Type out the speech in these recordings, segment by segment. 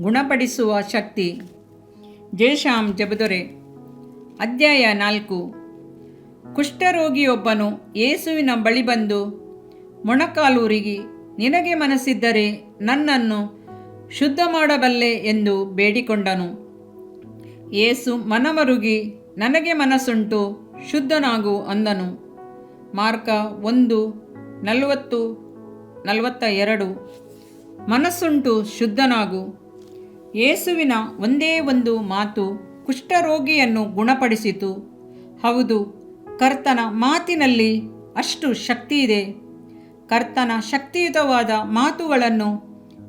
ಗುಣಪಡಿಸುವ ಶಕ್ತಿ. ಜಯಶ್ಯಾಮ್ ಜಬದೊರೆ. ಅಧ್ಯಾಯ ನಾಲ್ಕು. ಕುಷ್ಠರೋಗಿಯೊಬ್ಬನು ಯೇಸುವಿನ ಬಳಿ ಬಂದು, ಮೊಣಕಾಲೂರಿಗೆ, ನಿನಗೆ ಮನಸ್ಸಿದ್ದರೆ ನನ್ನನ್ನು ಶುದ್ಧ ಮಾಡಬಲ್ಲೆ ಎಂದು ಬೇಡಿಕೊಂಡನು. ಏಸು ಮನಮರುಗಿ, ನನಗೆ ಮನಸ್ಸುಂಟು, ಶುದ್ಧನಾಗು ಅಂದನು. ಮಾರ್ಕ ಒಂದು, ನಲವತ್ತು, ನಲವತ್ತ ಎರಡು. ಮನಸ್ಸುಂಟು, ಶುದ್ಧನಾಗು. ಯೇಸುವಿನ ಒಂದೇ ಒಂದು ಮಾತು ಕುಷ್ಠರೋಗಿಯನ್ನು ಗುಣಪಡಿಸಿತು. ಹೌದು, ಕರ್ತನ ಮಾತಿನಲ್ಲಿ ಅಷ್ಟು ಶಕ್ತಿಯಿದೆ ಕರ್ತನ ಶಕ್ತಿಯುತವಾದ ಮಾತುಗಳನ್ನು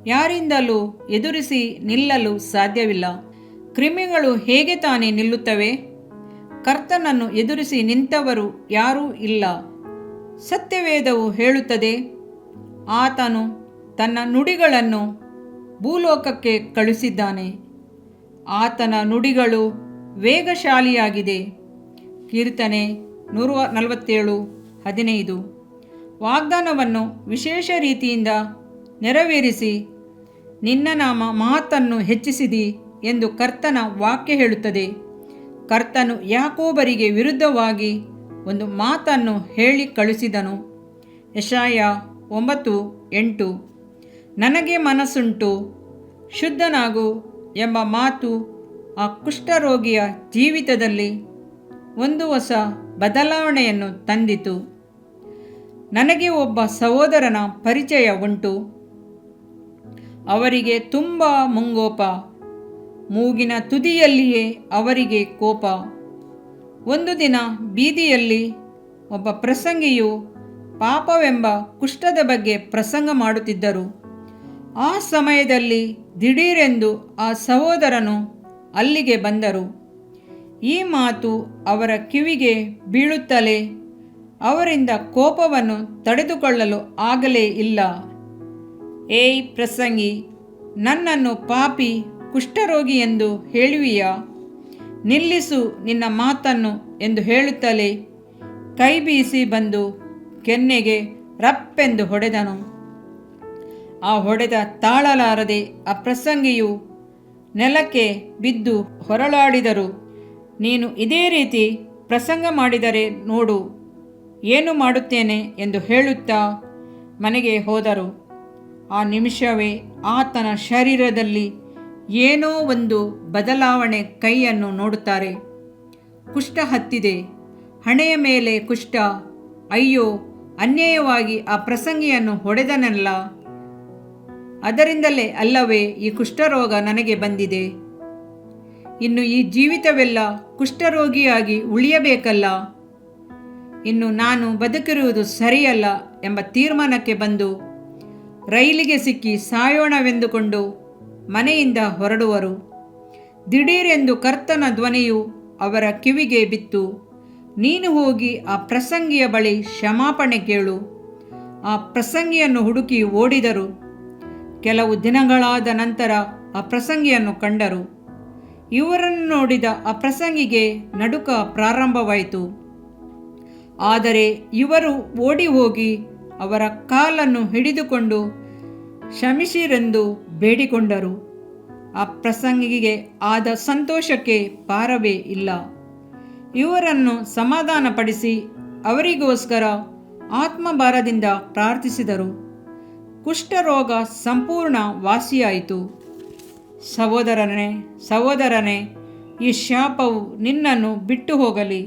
ಯಾರಿಂದಲೂ ಎದುರಿಸಿ ನಿಲ್ಲಲು ಸಾಧ್ಯವಿಲ್ಲ. ಕ್ರಿಮಿಗಳು ಹೇಗೆ ತಾನೇ ನಿಲ್ಲುತ್ತವೆ? ಕರ್ತನನ್ನು ಎದುರಿಸಿ ನಿಂತವರು ಯಾರೂ ಇಲ್ಲ. ಸತ್ಯವೇದವು ಹೇಳುತ್ತದೆ, ಆತನು ತನ್ನ ನುಡಿಗಳನ್ನು ಭೂಲೋಕಕ್ಕೆ ಕಳುಹಿಸಿದ್ದಾನೆ. ಆತನ ನುಡಿಗಳು ವೇಗಶಾಲಿಯಾಗಿದೆ. ಕೀರ್ತನೆ ನೂರ ನಲವತ್ತೇಳು, ಹದಿನೈದು. ವಾಗ್ದಾನವನ್ನು ವಿಶೇಷ ರೀತಿಯಿಂದ ನೆರವೇರಿಸಿ, ನಿನ್ನ ನಾಮ ಮಾತನ್ನು ಹೆಚ್ಚಿಸಿದಿ ಎಂದು ಕರ್ತನ ವಾಕ್ಯ ಹೇಳುತ್ತದೆ. ಕರ್ತನು ಯಾಕೋಬರಿಗೆ ವಿರುದ್ಧವಾಗಿ ಒಂದು ಮಾತನ್ನು ಹೇಳಿ ಕಳುಹಿಸಿದನು. ಯಶಾಯ ಒಂಬತ್ತು, ಎಂಟು. ನನಗೆ ಮನಸ್ಸುಂಟು. ಶುದ್ಧನಾಗು ಎಂಬ ಮಾತು ಆ ಕುಷ್ಠರೋಗಿಯ ಜೀವಿತದಲ್ಲಿ ಒಂದು ಹೊಸ ಬದಲಾವಣೆಯನ್ನು ತಂದಿತು. ನನಗೆ ಒಬ್ಬ ಸಹೋದರನ ಪರಿಚಯ ಉಂಟು. ಅವರಿಗೆ ತುಂಬ ಮುಂಗೋಪ. ಮೂಗಿನ ತುದಿಯಲ್ಲಿಯೇ ಅವರಿಗೆ ಕೋಪ. ಒಂದು ದಿನ ಬೀದಿಯಲ್ಲಿ ಒಬ್ಬ ಪ್ರಸಂಗಿಯು ಪಾಪವೆಂಬ ಕುಷ್ಠದ ಬಗ್ಗೆ ಪ್ರಸಂಗ ಮಾಡುತ್ತಿದ್ದರು. ಆ ಸಮಯದಲ್ಲಿ ದಿಢೀರೆಂದು ಆ ಸಹೋದರನು ಅಲ್ಲಿಗೆ ಬಂದರು. ಈ ಮಾತು ಅವರ ಕಿವಿಗೆ ಬೀಳುತ್ತಲೇ ಅವರಿಂದ ಕೋಪವನ್ನು ತಡೆದುಕೊಳ್ಳಲು ಆಗಲೇ ಇಲ್ಲ. ಏಯ್ ಪ್ರಸಂಗಿ, ನನ್ನನ್ನು ಪಾಪಿ, ಕುಷ್ಠರೋಗಿ ಎಂದು ಹೇಳುವಿಯಾ? ನಿಲ್ಲಿಸು ನಿನ್ನ ಮಾತನ್ನು ಎಂದು ಹೇಳುತ್ತಲೇ ಕೈ ಬೀಸಿ ಬಂದು ಕೆನ್ನೆಗೆ ರಪ್ಪೆಂದು ಹೊಡೆದನು. ಆ ಹೊಡೆದ ತಾಳಲಾರದೆ ಅಪ್ರಸಂಗಿಯು ಪ್ರಸಂಗಿಯು ನೆಲಕ್ಕೆ ಬಿದ್ದು ಹೊರಳಾಡಿದರು. ನೀನು ಇದೇ ರೀತಿ ಪ್ರಸಂಗ ಮಾಡಿದರೆ ನೋಡು, ಏನು ಮಾಡುತ್ತೇನೆ ಎಂದು ಹೇಳುತ್ತಾ ಮನೆಗೆ ಹೋದರು. ಆ ನಿಮಿಷವೇ ಆತನ ಶರೀರದಲ್ಲಿ ಏನೋ ಒಂದು ಬದಲಾವಣೆ ಕೈಯನ್ನು ನೋಡುತ್ತಾರೆ. ಕುಷ್ಠ ಹತ್ತಿದೆ, ಹಣೆಯ ಮೇಲೆ ಕುಷ್ಠ. ಅಯ್ಯೋ, ಅನ್ಯಾಯವಾಗಿ ಆ ಪ್ರಸಂಗಿಯನ್ನು ಹೊಡೆದನಲ್ಲ. ಅದರಿಂದಲೇ ಅಲ್ಲವೇ ಈ ಕುಷ್ಠರೋಗ ನನಗೆ ಬಂದಿದೆ. ಇನ್ನು ಈ ಜೀವಿತವೆಲ್ಲ ಕುಷ್ಠರೋಗಿಯಾಗಿ ಉಳಿಯಬೇಕಲ್ಲ? ಇನ್ನು ನಾನು ಬದುಕಿರುವುದು ಸರಿಯಲ್ಲ ಎಂಬ ತೀರ್ಮಾನಕ್ಕೆ ಬಂದು ರೈಲಿಗೆ ಸಿಕ್ಕಿ ಸಾಯೋಣವೆಂದುಕೊಂಡು ಮನೆಯಿಂದ ಹೊರಡುವರು. ದಿಢೀರೆಂದು ಕರ್ತನ ಧ್ವನಿಯು ಅವರ ಕಿವಿಗೆ ಬಿತ್ತು. ನೀನು ಹೋಗಿ ಆ ಪ್ರಸಂಗಿಯ ಬಳಿ ಕ್ಷಮಾಪಣೆ ಕೇಳು. ಆ ಪ್ರಸಂಗಿಯನ್ನು ಹುಡುಕಿ ಓಡಿದರು. ಕೆಲವು ದಿನಗಳಾದ ನಂತರ ಆ ಪ್ರಸಂಗಿಯನ್ನು ಕಂಡರು. ಇವರನ್ನು ನೋಡಿದ ಆ ಪ್ರಸಂಗಿಗೆ ನಡುಕ ಪ್ರಾರಂಭವಾಯಿತು. ಆದರೆ ಇವರು ಓಡಿ ಹೋಗಿ ಅವರ ಕಾಲನ್ನು ಹಿಡಿದುಕೊಂಡು ಕ್ಷಮಿಸಿರೆಂದು ಬೇಡಿಕೊಂಡರು. ಆ ಪ್ರಸಂಗಿಗೆ ಆದ ಸಂತೋಷಕ್ಕೆ ಪಾರವೇ ಇಲ್ಲ. ಇವರನ್ನು ಸಮಾಧಾನಪಡಿಸಿ ಅವರಿಗೋಸ್ಕರ ಆತ್ಮಭಾರದಿಂದ ಪ್ರಾರ್ಥಿಸಿದರು. ಕುಷ್ಠರೋಗ ಸಂಪೂರ್ಣ ವಾಸಿಯಾಯಿತು. ಸಹೋದರನೇ ಸಹೋದರನೇ, ಈ ಶಾಪವು ನಿನ್ನನ್ನು ಬಿಟ್ಟು ಹೋಗಲಿ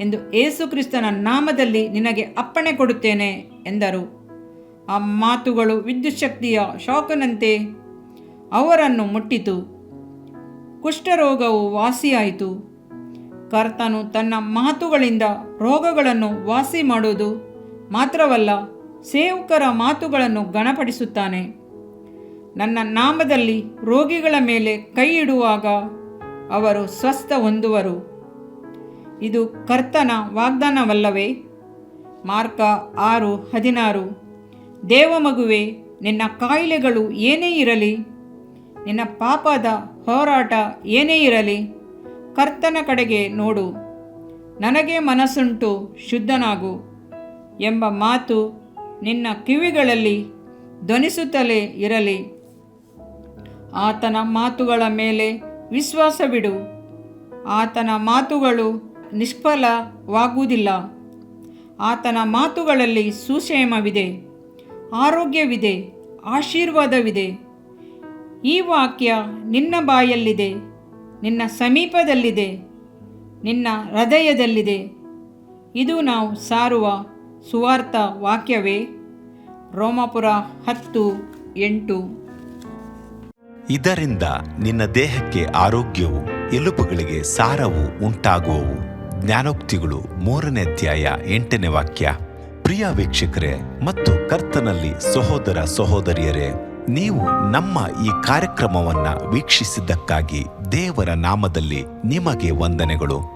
ಎಂದು ಏಸುಕ್ರಿಸ್ತನ ನಾಮದಲ್ಲಿ ನಿನಗೆ ಅಪ್ಪಣೆ ಕೊಡುತ್ತೇನೆ ಎಂದರು. ಆ ಮಾತುಗಳು ವಿದ್ಯುತ್ ಶಕ್ತಿಯ ಶಾಕನಂತೆ ಅವರನ್ನು ಮುಟ್ಟಿತು. ಕುಷ್ಠರೋಗವು ವಾಸಿಯಾಯಿತು. ಕರ್ತನು ತನ್ನ ಮಾತುಗಳಿಂದ ರೋಗಗಳನ್ನು ವಾಸಿ ಮಾಡುವುದು ಮಾತ್ರವಲ್ಲ ಸೇವಕರ ಮಾತುಗಳನ್ನು ಗಣಪಡಿಸುತ್ತಾನೆ. ನನ್ನ ನಾಮದಲ್ಲಿ ರೋಗಿಗಳ ಮೇಲೆ ಕೈ ಇಡುವಾಗ ಅವರು ಸ್ವಸ್ಥ ಹೊಂದುವರು. ಇದು ಕರ್ತನ ವಾಗ್ದಾನವಲ್ಲವೇ? ಮಾರ್ಕ ಆರು, ಹದಿನಾರು. ದೇವಮಗುವೆ ನಿನ್ನ ಕಾಯಿಲೆಗಳು ಏನೇ ಇರಲಿ, ನಿನ್ನ ಪಾಪದ ಹೋರಾಟ ಏನೇ ಇರಲಿ, ಕರ್ತನ ಕಡೆಗೆ ನೋಡು. ನನಗೆ ಮನಸ್ಸುಂಟು ಶುದ್ಧನಾಗು ಎಂಬ ಮಾತು ನಿನ್ನ ಕಿವಿಗಳಲ್ಲಿ ಧ್ವನಿಸುತ್ತಲೇ ಇರಲಿ. ಆತನ ಮಾತುಗಳ ಮೇಲೆ ವಿಶ್ವಾಸವಿಡು. ಆತನ ಮಾತುಗಳು ನಿಷ್ಫಲವಾಗುವುದಿಲ್ಲ. ಆತನ ಮಾತುಗಳಲ್ಲಿ ಸುಕ್ಷೇಮವಿದೆ. ಆರೋಗ್ಯವಿದೆ. ಆಶೀರ್ವಾದವಿದೆ. ಈ ವಾಕ್ಯ ನಿನ್ನ ಬಾಯಲ್ಲಿದೆ. ನಿನ್ನ ಸಮೀಪದಲ್ಲಿದೆ. ನಿನ್ನ ಹೃದಯದಲ್ಲಿದೆ. ಇದು ನಾವು ಸಾರುವ ಸುವಾರ್ಥ ವಾಕ್ಯವೇ ರೋಮಾಪುರ ಹತ್ತು ಎಂಟು. ಇದರಿಂದ ನಿನ್ನ ದೇಹಕ್ಕೆ ಆರೋಗ್ಯವು, ಎಲುಬುಗಳಿಗೆ ಸಾರವು ಉಂಟಾಗುವವು. ಜ್ಞಾನೋಕ್ತಿಗಳು ಮೂರನೇ ಅಧ್ಯಾಯ ಎಂಟನೇ ವಾಕ್ಯ. ಪ್ರಿಯ ವೀಕ್ಷಕರೇ, ಮತ್ತು ಕರ್ತನಲ್ಲಿ ಸಹೋದರ ಸಹೋದರಿಯರೇ, ನೀವು ನಮ್ಮ ಈ ಕಾರ್ಯಕ್ರಮವನ್ನು ವೀಕ್ಷಿಸಿದ್ದಕ್ಕಾಗಿ ದೇವರ ನಾಮದಲ್ಲಿ ನಿಮಗೆ ವಂದನೆಗಳು.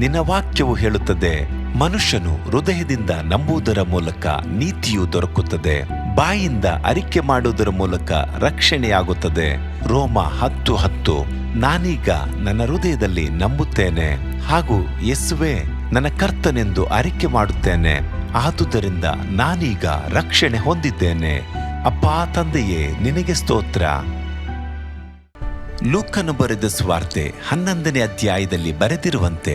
ನಿನ್ನ ವಾಕ್ಯವು ಹೇಳುತ್ತದೆ, ಮನುಷ್ಯನು ಹೃದಯದಿಂದ ನಂಬುವುದರ ಮೂಲಕ ನೀತಿಯು ದೊರಕುತ್ತದೆ, ಬಾಯಿಂದ ಅರಿಕೆ ಮಾಡುವುದರ ಮೂಲಕ ರಕ್ಷಣೆಯಾಗುತ್ತದೆ. ರೋಮ ಹತ್ತು ಹತ್ತು, ನಾನೀಗ ನನ್ನ ಹೃದಯದಲ್ಲಿ ನಂಬುತ್ತೇನೆ, ಹಾಗೂ ಯೇಸುವೆ ನನ್ನ ಕರ್ತನೆಂದು ಅರಿಕೆ ಮಾಡುತ್ತೇನೆ, ಆದುದರಿಂದ ನಾನೀಗ ರಕ್ಷಣೆ ಹೊಂದಿದ್ದೇನೆ. ಅಪ್ಪಾ, ತಂದೆಯೇ, ನಿನಗೆ ಸ್ತೋತ್ರ. ಲೂಕನು ಬರೆದ ಸ್ವಾರ್ತೆ ಹನ್ನೊಂದನೇ ಅಧ್ಯಾಯದಲ್ಲಿ ಬರೆದಿರುವಂತೆ